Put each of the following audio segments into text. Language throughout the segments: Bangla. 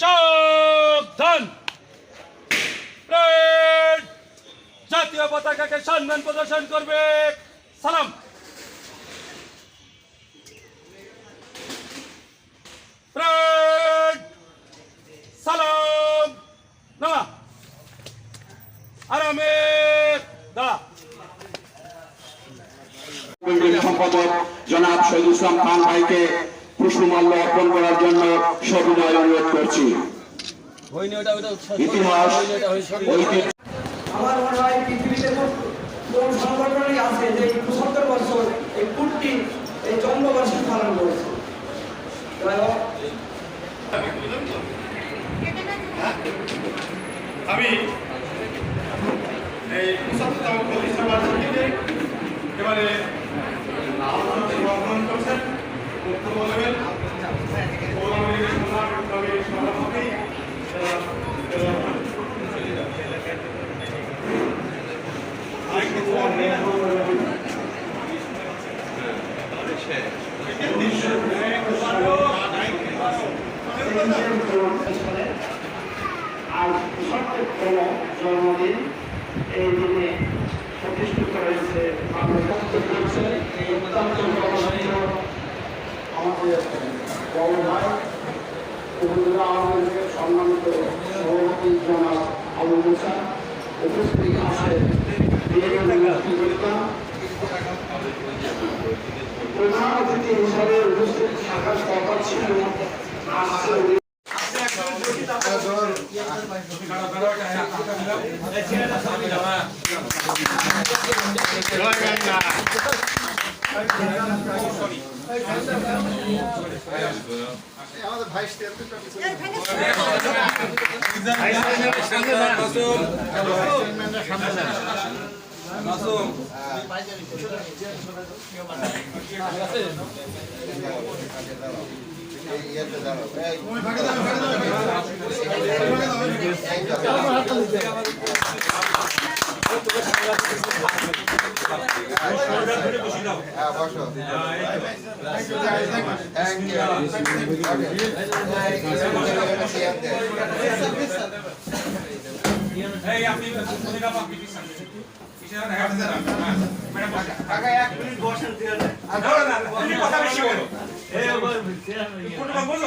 সাবধান। জাতীয় পতাকাকে সম্মান প্রদর্শন করবে। সালাম। সালাম। আরামের দাঁড়া কমিটির সম্পাদক জনাব শহীদ ইসলাম খান ভাইকে পুষ্পমাল্য অর্পণ করার জন্য সবিনয় অনুরোধ করছি। ইতিহাস আমার মনে হয় পৃথিবীতে কোন সংগঠনই আছে যে পঁচাত্তর বছর এই কুটটি এই জন্মবার্ষিকী পালন করেছে? আমি এই পঁচাত্তরতম প্রতিষ্ঠা বার্ষিকীতে এবারে গ্রহণ করছেন। বক্তব্য প্রধান সভাপতি আর পঁচাত্তরতম জন্মদিন এই দিনে প্রতিষ্ঠিত হয়েছে করছে এই অত্যন্ত আমাদের ভাই উপজেলা আওয়ামী লীগের সম্মানিত সভাপতি জনাব আবু মুসা উপস্থিত আছে প্রধান অতিথি হিসাবে উপস্থিত থাকার কথা ছিল আসছে দাঁড়াও এই আপনি মদিনা পাক পিছন পিছন হাঁটতে যান ম্যাডাম বসা কাকা এক মিনিট বসেন দিয়ে না না কথা বেশি বলো কোনটা বলো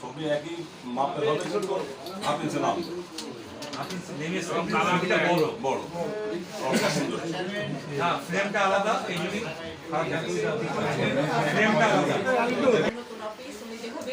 ছবি একই মাপের হবে আপনি নেমে। হ্যাঁ ফ্রেমটা আলাদা এই ফ্রেমটা আলাদা অফিস উনি যেভাবে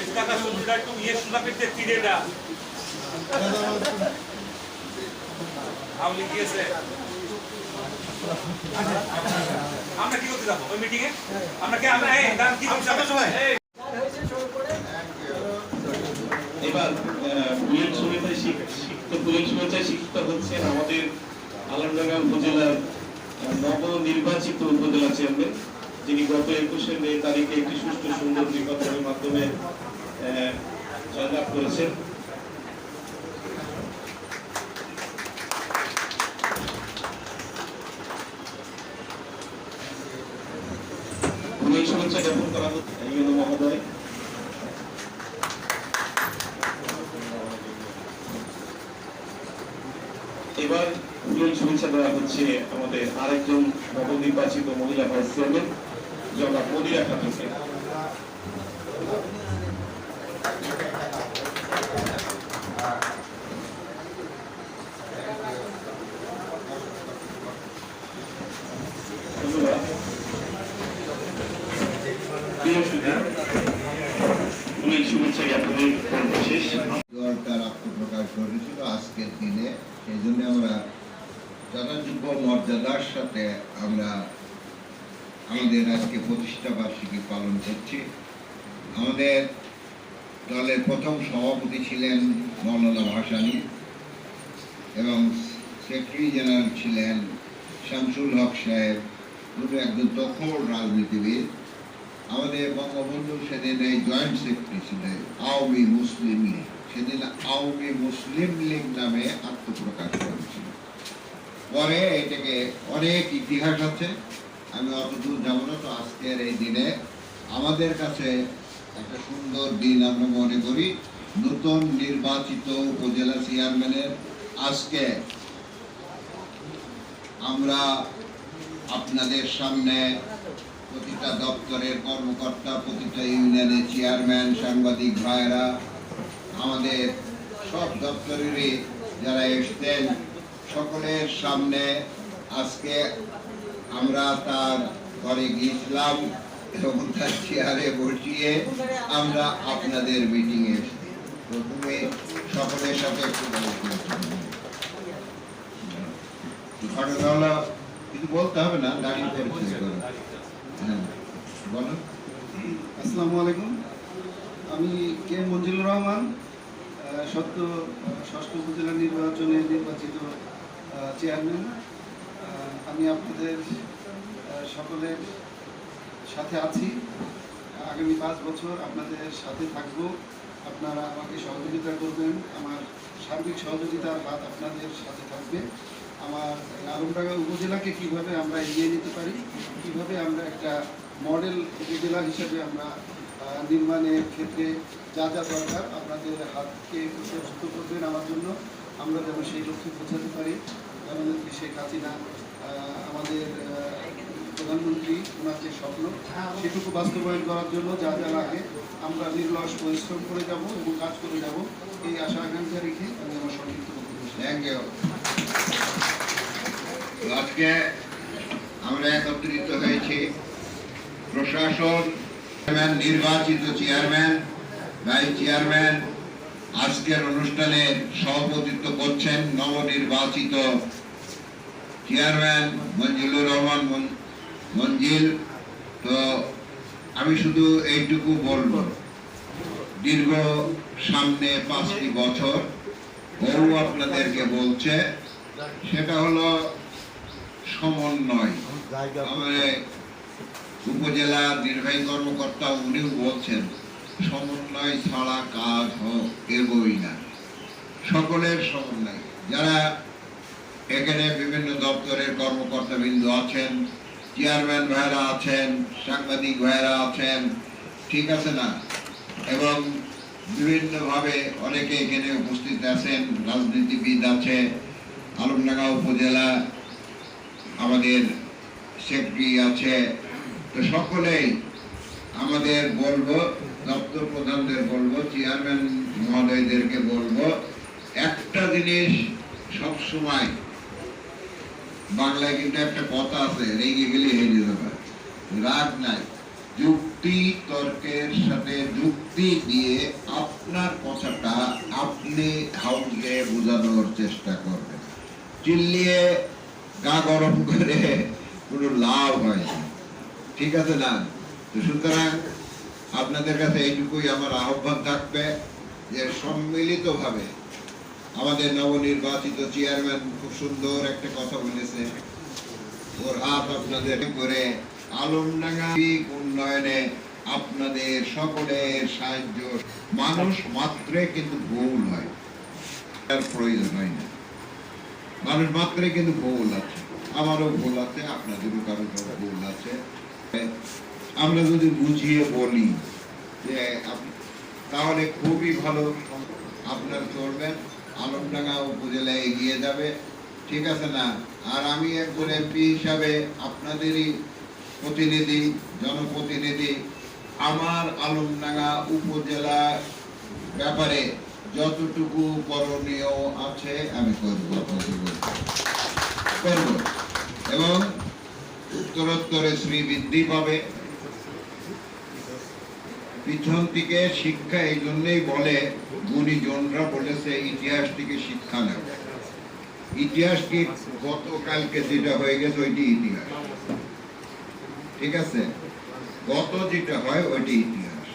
না টাকা সুন্দর একটু ইয়ে সুন্দর পেতে তিরেটা আওলি গিয়েছে। আমরা কি করতে যাব? ওই মিটিং এ আমরা কি আমরা এই দান কি করতে যাব? এই। এবার শুভেচ্ছায় শিক্ষিত শিক্ষিত হচ্ছেন আমাদের আলমডাঙ্গা উপজেলার নবনির্বাচিত উপজেলা চেয়ারম্যান যিনি গত একুশে মে তারিখে একটি সুষ্ঠু সুন্দর নির্বাচনের মাধ্যমে জয়লাভ করেছেন শুভেচ্ছা জ্ঞাপন এবার ফুলের শুভেচ্ছা হচ্ছে আমাদের আরেকজন নবনির্বাচিত মহিলা ভাইস চেয়ারম্যান, জনাব মনিরা খাতুনকে। আত্মপ্রকাশ করেছিল আজকের দিনে। সেই জন্য আমরা যথাযোগ্য মর্যাদার সাথে আমরা আমাদের আজকে প্রতিষ্ঠা পালন করছি। আমাদের দলের প্রথম সভাপতি ছিলেন মৌলানা ভাসানী এবং সেক্রেটারি জেনারেল ছিলেন শামসুল হক সাহেব। একজন তখন রাজনীতিবিদ। আমাদের বঙ্গবন্ধু সেদিন এই জয়েন্ট সেক্রেটারি ছিলেন, আওয়ামী মুসলিম লীগ। সেদিন আওয়ামী মুসলিম লীগ নামে আত্মপ্রকাশ করেছিল। পরে এটাকে অনেক ইতিহাস আছে, আমি অত দূর যাব না, তো আজকের এই দিনে আমাদের কাছে একটা সুন্দর দিন আমরা মনে করি, নতুন নির্বাচিত উপজেলা চেয়ারম্যানের আজকে আমরা আপনাদের সামনে প্রতিটা দপ্তরের কর্মকর্তা প্রতিটা ইউনিয়নের চেয়ারম্যান, সাংবাদিক ভাইরা আমাদের সব দপ্তরেরই যারা এসছেন, সকলের সামনে আজকে আমরা তার ঘরে গিয়েছিলাম এবং তার চেয়ারে বসিয়ে আমরা আপনাদের মিটিংয়ে এসেছি। প্রথমে সকলের সাথে একটু ঘটনা হলো, কিছু বলতে হবে না? দাঁড়িয়ে পরিচয় হ্যাঁ বলো আসসালামু আলাইকুম। আমি কে মঞ্জুরুর রহমান সত্য ষষ্ঠ উপজেলা নির্বাচনে নির্বাচিত চেয়ারম্যান আমি আপনাদের সকলের সাথে আছি। আগামী পাঁচ বছর আপনাদের সাথে থাকব। আপনারা আমাকে সহযোগিতা করবেন। আমার সার্বিক সহযোগিতার হাত আপনাদের সাথে থাকবে। আমার আলমডাঙ্গা উপজেলাকে কীভাবে আমরা এগিয়ে নিতে পারি, কীভাবে আমরা একটা মডেল উপজেলা হিসেবে আমরা নির্মাণের ক্ষেত্রে যা যা দরকার আপনাদের হাতকে প্রশস্ত করবেন আমার জন্য, আমরা যেন সেই লক্ষ্যে পৌঁছাতে পারি। জননেত্রী শেখ হাসিনা আমাদের প্রধানমন্ত্রী, ওনার যে স্বপ্ন, সেটুকু বাস্তবায়ন করার জন্য যা যা লাগে, আমরা নির্লস পরিশ্রম করে যাব এবং কাজ করে যাব। এই আশা আকাঙ্ক্ষা রেখে আমি আমার সংক্ষিপ্ত থ্যাংক ইউ আজকে আমরা একত্রিত হয়েছি প্রশাসন নির্বাচিত চেয়ারম্যান, ভাইস চেয়ারম্যান, আজকের অনুষ্ঠানে সভাপতিত্ব করছেন নবনির্বাচিত চেয়ারম্যান মঞ্জুরুর রহমান মন- মঞ্জিল। তো আমি শুধু এইটুকু বলব, দীর্ঘ সামনে পাঁচটি বছর ও আপনাদেরকে বলছে, সেটা হলো সমন্বয়। উপজেলা নির্বাহী কর্মকর্তা উনিও বলছেন সমন্বয় ছাড়া কাজ হোক এগোই না। সকলের সমন্বয়। যারা এখানে বিভিন্ন দপ্তরের কর্মকর্তা বিন্দু আছেন চেয়ারম্যান ভাইরা আছেন সাংবাদিক ভাইরা আছেন ঠিক আছে না? এবং বিভিন্নভাবে অনেকে এখানে উপস্থিত আছেন রাজনীতিবিদ আছে আলমডাঙ্গা উপজেলা আমাদের সেক্রেটারি আছে। তো সকলেই আমাদের বলব, দপ্তর প্রধানদের বলব, চেয়ারম্যান মহোদয়দেরকে বলব, একটা জিনিস সব সময় বাংলায় কিন্তু একটা কথা আছে, রেগে গেলে হেরে যাবে। রাগ নাই। যুক্তি তর্কের সাথে যুক্তি দিয়ে আপনার কথাটা আপনি হাউসে বোঝানোর চেষ্টা করবেন। চিল্লিয়ে গা গরম করে কোনো লাভ হয় ঠিক আছে না? সুতরাং আপনাদের কাছে এইটুকুই আমার আহ্বান থাকবে যে সম্মিলিতভাবে আমাদের নবনির্বাচিত চেয়ারম্যান খুব সুন্দর একটা কথা বলেছে। ওর হাত আপনাদের করে আলমডাঙ্গা উন্নয়নে আপনাদের সকলের সাহায্য। মানুষ মাত্রে কিন্তু ভুল হয়। তার প্রয়োজন হয় না। মানুষ মাত্রে কিন্তু ভুল আছে। আমারও ভুল আছে, আপনাদেরও কারও কারও ভুল আছে। আমরা যদি বুঝিয়ে বলি যে তাহলে খুবই ভালো আপনার করবেন আলমডাঙ্গা উপজেলায় এগিয়ে যাবে। ঠিক আছে না? আর আমি একজন এমপি হিসাবে আপনাদেরই প্রতিনিধি, জনপ্রতিনিধি। আমার আলমডাঙ্গা উপজেলা ব্যাপারে যতটুকু করণীয় আছে আমি এবং উত্তরোত্তরে শ্রী বৃদ্ধি পাবে। পিছন থেকে শিক্ষা এই জন্যই বলে গুণীজনরা বলেছে, ইতিহাস থেকে শিক্ষা নেব ইতিহাস কি গতকালকে যেটা হয়ে গেছে, ওইটি ইতিহাস। ঠিক আছে? গত যেটা হয়, ওইটি ইতিহাস।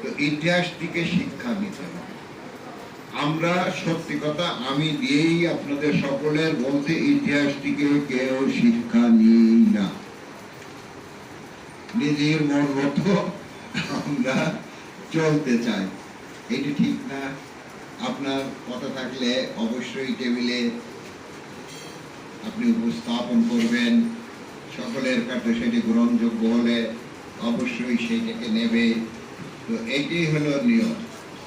তো ইতিহাস থেকে শিক্ষা নিতে হবে। আমরা সত্যি কথা, আমি দিয়েই আপনাদের সকলের বলতে ইতিহাস থেকে কেউ শিক্ষা নিই না। নিজের মন মতো আমরা চলতে চাই। এটি ঠিক না? আপনার কথা থাকলে অবশ্যই টেবিলে আপনি উপস্থাপন করবেন। সকলের কাছে সেটি গ্রহণযোগ্য হলে অবশ্যই সেইটাকে নেবে। তো এইটাই হলো নিয়ম।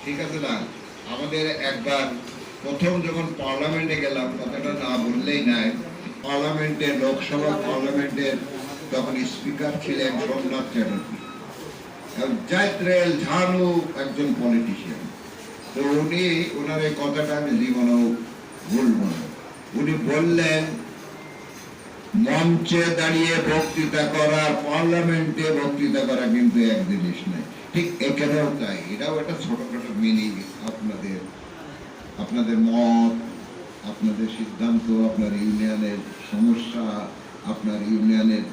ঠিক আছে না আমাদের একবার প্রথম যখন পার্লামেন্টে গেলাম, কথাটা না বললেই নাই। পার্লামেন্টে, লোকসভা পার্লামেন্টের তখন স্পিকার ছিলেন সোমনাথ চ্যাটার্জি। ঝানু একজন পলিটিশিয়ান তো উনি ওনার এই কথাটা আমি জীবনেও ভুলবো না। উনি বললেন, মঞ্চে দাঁড়িয়ে বক্তৃতা করা পার্লামেন্টে বক্তৃতা করা কিন্তু এক জিনিস নয় ঠিক এখানেও তাই। এটাও একটা ছোটখাটো মিনিং আপনাদের আপনাদের মত, আপনাদের সিদ্ধান্ত, আপনার ইউনিয়নের সমস্যা, আপনার ইউনিয়নের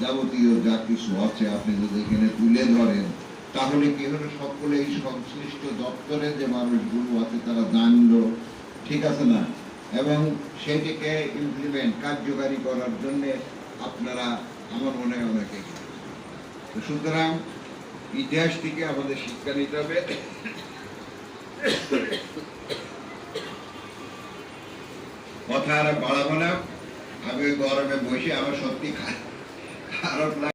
যাবতীয় যা কিছু আছে আপনি যদি এখানে তুলে ধরেন, তাহলে কি হলো? সকলে এই সংশ্লিষ্ট দপ্তরে যে মানুষগুলো আছে তারা জানলো, ঠিক আছে না? এবং সেটিকে ইমপ্লিমেন্ট কার্যকারী করার জন্যে আপনারা, আমার মনে হয় অনেকে সুতরাং ইতিহাস থেকে আমাদের শিক্ষা নিতে হবে। কথা আর বাড়াবো না। আমি গরমে বসে আমার সত্যি খারাপ লাগে